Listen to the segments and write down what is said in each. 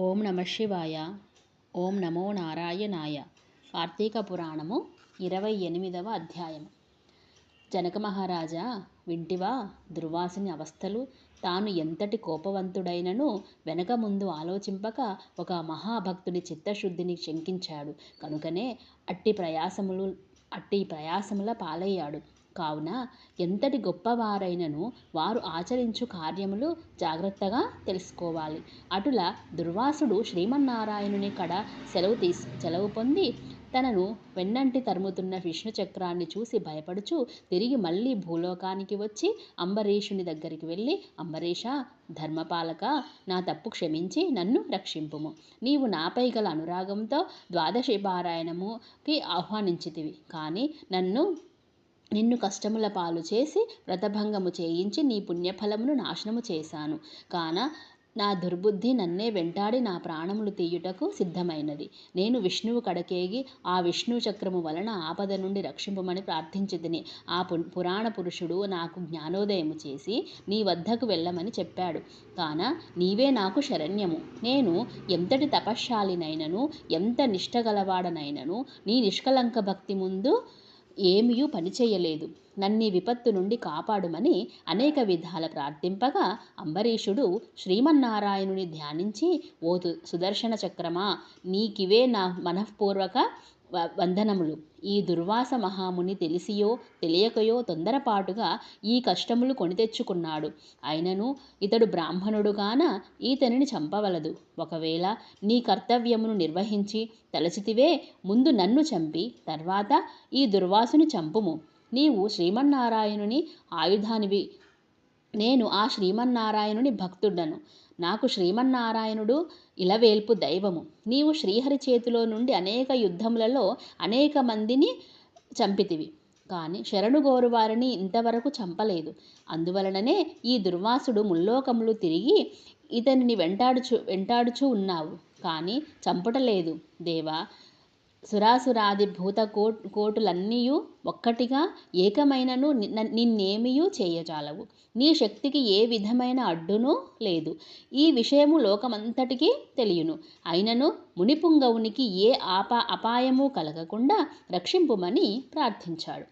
ఓం నమ శివాయ. ఓం నమో నారాయణాయ. కార్తీక పురాణము ఇరవై ఎనిమిదవ అధ్యాయం జనక మహారాజా వింటివా దుర్వాసుని అవస్థలు తాను ఎంతటి కోపవంతుడైనను వెనక ముందు ఆలోచింపక ఒక మహాభక్తుని చిత్తశుద్ధిని శంకించాడు. కనుకనే అట్టి ప్రయాసములు అట్టి ప్రయాసముల పాలయ్యాడు. కావున ఎంతటి గొప్పవారైనను వారు ఆచరించు కార్యములు జాగ్రత్తగా తెలుసుకోవాలి. అటుల దుర్వాసుడు శ్రీమన్నారాయణుని కడ సెలవు తీసు సెలవు పొంది తనను వెన్నంటి తరుముతున్న విష్ణు చక్రాన్ని చూసి భయపడుచు తిరిగి మళ్ళీ భూలోకానికి వచ్చి అంబరీషుని దగ్గరికి వెళ్ళి అంబరీష ధర్మపాలక నా తప్పు క్షమించి నన్ను రక్షింపుము. నీవు నాపై గల అనురాగంతో ద్వాదశి పారాయణముకి ఆహ్వానించితివి. కానీ నన్ను నిన్ను కష్టముల పాలు చేసి వ్రతభంగము చేయించి నీ పుణ్యఫలమును నాశనము చేశాను. కాన నా దుర్బుద్ధి నన్నే వెంటాడి నా ప్రాణములు తీయుటకు సిద్ధమైనది. నేను విష్ణువు కడకేగి ఆ విష్ణు చక్రము వలన ఆపద నుండి రక్షింపమని ప్రార్థించితిని ఆ పురాణ పురుషుడు నాకు జ్ఞానోదయము చేసి నీ వద్దకు వెళ్ళమని చెప్పాడు. కాన నీవే నాకు శరణ్యము. నేను ఎంతటి తపశ్శాలినైనను ఎంత నిష్ఠగలవాడనైనను నీ నిష్కలంక భక్తి ముందు ఏమీ పనిచేయలేదు. నన్ని విపత్తు నుండి కాపాడుమని అనేక విధాల ప్రార్థింపగా అంబరీషుడు శ్రీమన్నారాయణుని ధ్యానించి ఓ సుదర్శన చక్రమా నీకివే నా మనఃపూర్వక వందనములు. ఈ దుర్వాస మహాముని తెలిసియో తెలియకయో తొందరపాటుగా ఈ కష్టములు కొని తెచ్చుకున్నాడు. అయినను ఇతడు బ్రాహ్మణుడుగాన ఈతనిని చంపవలదు. ఒకవేళ నీ కర్తవ్యమును నిర్వహించి తలచితివే ముందు నన్ను చంపి తర్వాత ఈ దుర్వాసుని చంపుము. నీవు శ్రీమన్నారాయణుని ఆయుధానివి నేను ఆ శ్రీమన్నారాయణుని భక్తుడను. నాకు శ్రీమన్నారాయణుడు ఇలవేల్పు దైవము. నీవు శ్రీహరి చేతిలో నుండి అనేక యుద్ధములలో అనేక మందిని చంపితివి. కానీ శరణు వారిని ఇంతవరకు చంపలేదు. అందువలననే ఈ దుర్వాసుడు ముల్లోకములు తిరిగి ఇతనిని వెంటాడుచు వెంటాడుచూ ఉన్నావు. కానీ చంపటలేదు. దేవా సురాసురాది భూత కోటులన్నీయు ఒక్కటిగా ఏకమైనను నిన్నేమియూ చేయజాలవు. నీ శక్తికి ఏ విధమైన అడ్డునూ లేదు. ఈ విషయము లోకమంతటికీ తెలియను. అయినను మునిపుంగవునికి ఏ ఆపా అపాయము కలగకుండా రక్షింపుమని ప్రార్థించాడు.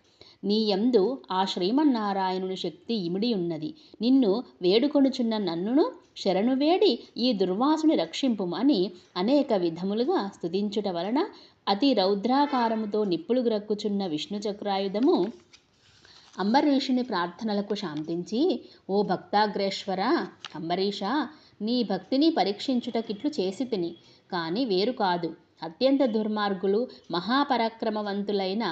నీయందు ఆ శ్రీమన్నారాయణుని శక్తి ఇమిడి ఉన్నది నిన్ను వేడుకొనుచున్న నన్నును శరణు వేడి ఈ దుర్వాసుని రక్షింపుమని అనేక విధములుగా స్తుతించుట వలన అతి రౌద్రాకారముతో నిప్పులు గ్రక్కుచున్న విష్ణు చక్రాయుధము అంబరీషుని ప్రార్థనలకు శాంతించి ఓ భక్తాగ్రేశ్వర అంబరీష నీ భక్తిని పరీక్షించుటకిట్లు చేసి తిని. కానీ వేరు కాదు. అత్యంత దుర్మార్గులు మహాపరాక్రమవంతులైన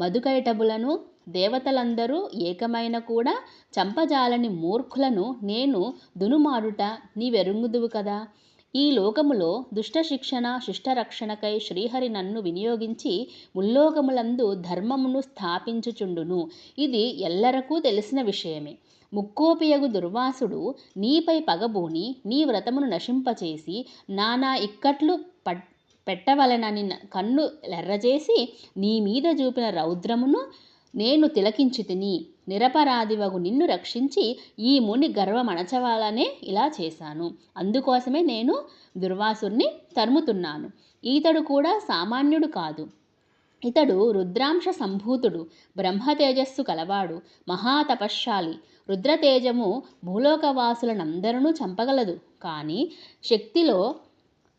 మధుకైటబులను దేవతలందరూ ఏకమైన కూడా చంపజాలని మూర్ఖులను నేను దునుమాడుట నీవెరుంగుదువు కదా. ఈ లోకములో దుష్ట శిక్షణ శిష్టరక్షణకై శ్రీహరి నన్ను వినియోగించి ముల్లోకములందు ధర్మమును స్థాపించుచుండును. ఇది ఎల్లరకు తెలిసిన విషయమే. ముక్కోపియగు దుర్వాసుడు నీపై పగబూని నీ వ్రతమును నశింపచేసి నానా ఇక్కట్లు పట్ పెట్టవలనని కన్ను ఎర్రజేసి నీ మీద చూపిన రౌద్రమును నేను తిలకించి తిని నిరపరాధివగు నిన్ను రక్షించి ఈ ముని గర్వమణచవాలనే ఇలా చేశాను. అందుకోసమే నేను దుర్వాసుని తరుముతున్నాను. ఈతడు కూడా సామాన్యుడు కాదు. ఇతడు రుద్రాంశ సంభూతుడు బ్రహ్మ తేజస్సు కలవాడు మహాతపశ్శాలి రుద్రతేజము భూలోకవాసులనందరూ చంపగలదు. కానీ శక్తిలో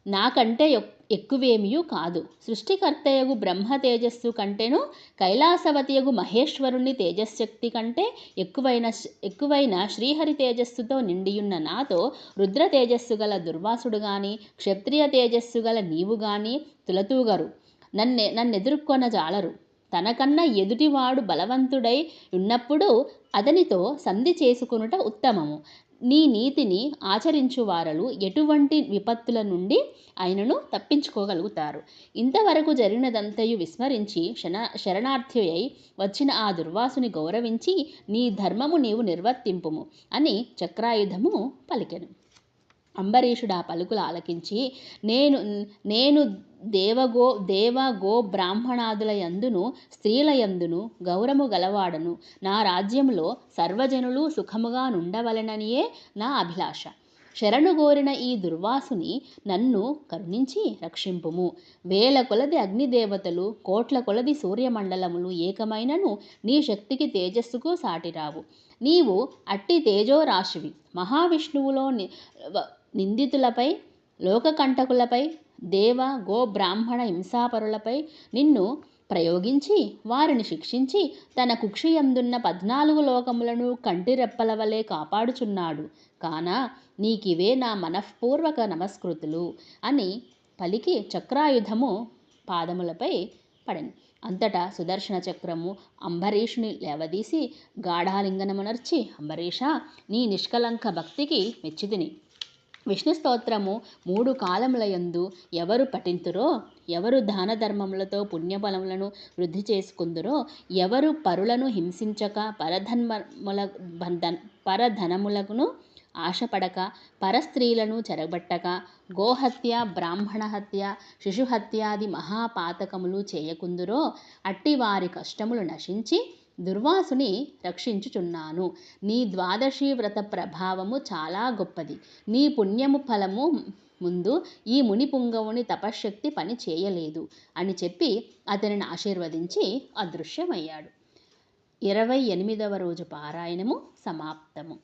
నాకంటే ఎక్కువేమియూ కాదు. సృష్టికర్తయగు బ్రహ్మ తేజస్సు కంటేను కైలాసవతియగు మహేశ్వరుని తేజశక్తి కంటే ఎక్కువైన ఎక్కువైన శ్రీహరి తేజస్సుతో నిండియున్న నాతో రుద్ర తేజస్సు గల దుర్వాసుడు గాని క్షత్రియ తేజస్సు గల నీవు గాని తులతూగరు. నన్నే నన్నెదుర్కొన జాలరు. తనకన్నా ఎదుటివాడు బలవంతుడై ఉన్నప్పుడు అతనితో సంధి చేసుకునుట ఉత్తమము. నీ నీతిని ఆచరించువారలు ఎటువంటి విపత్తుల నుండి ఆయనను తప్పించుకోగలుగుతారు. ఇంతవరకు జరిగినదంతయు విస్మరించి శన శరణార్థి వచ్చిన ఆ దుర్వాసుని గౌరవించి నీ ధర్మము నీవు నిర్వర్తింపుము అని చక్రాయుధము పలికెను. అంబరీషుడు ఆ పలుకులు ఆలకించి నేను నేను దేవగో దేవ గో బ్రాహ్మణాదుల యందును స్త్రీల యందును గౌరము గలవాడను. నా రాజ్యములో సర్వజనులు సుఖముగా నుండవలననియే నా అభిలాష. శరణుగోరిన ఈ దుర్వాసుని నన్ను కరుణించి రక్షింపుము. వేల కొలది అగ్నిదేవతలు కోట్ల కొలది సూర్యమండలములు ఏకమైనను నీ శక్తికి తేజస్సుకు సాటిరావు. నీవు అట్టి తేజోరాశివి. మహావిష్ణువులో ని- నిందితులపై లోకకంటకులపై దేవ గో బ్రాహ్మణ హింసాపరులపై నిన్ను ప్రయోగించి వారిని శిక్షించి తన కుక్షియందున్న పద్నాలుగు లోకములను కంటిరెప్పల వలె కాపాడుచున్నాడు. కాన నీకివే నా మనఃపూర్వక నమస్కృతులు అని పలికి చక్రాయుధము పాదములపై పడింది. అంతటా సుదర్శన చక్రము అంబరీషుని లేవదీసి గాఢాలింగనమునర్చి అంబరీష నీ నిష్కలంక భక్తికి మెచ్చితిని. విష్ణు స్తోత్రము మూడు కాలములయందు ఎవరు పఠింతురో ఎవరు దాన ధర్మములతో పుణ్యఫలములను వృద్ధి చేసుకుందురో ఎవరు పరులను హింసించక పరధన్మముల పరధనములకును ఆశపడక పరస్త్రీలను చెరబట్టక గోహత్య బ్రాహ్మణ హత్య శిశుహత్యాది మహాపాతకములు చేయకుందురో అట్టి వారి కష్టములు నశించి దుర్వాసుని రక్షించుచున్నాను. నీ ద్వాదశి వ్రత ప్రభావము చాలా గొప్పది. నీ పుణ్యము ఫలము ముందు ఈ ముని పుంగవుని తపశ్శక్తి పని చేయలేదు అని చెప్పి అతనిని ఆశీర్వదించి అదృశ్యమయ్యాడు. ఇరవై ఎనిమిదవ రోజు పారాయణము సమాప్తము.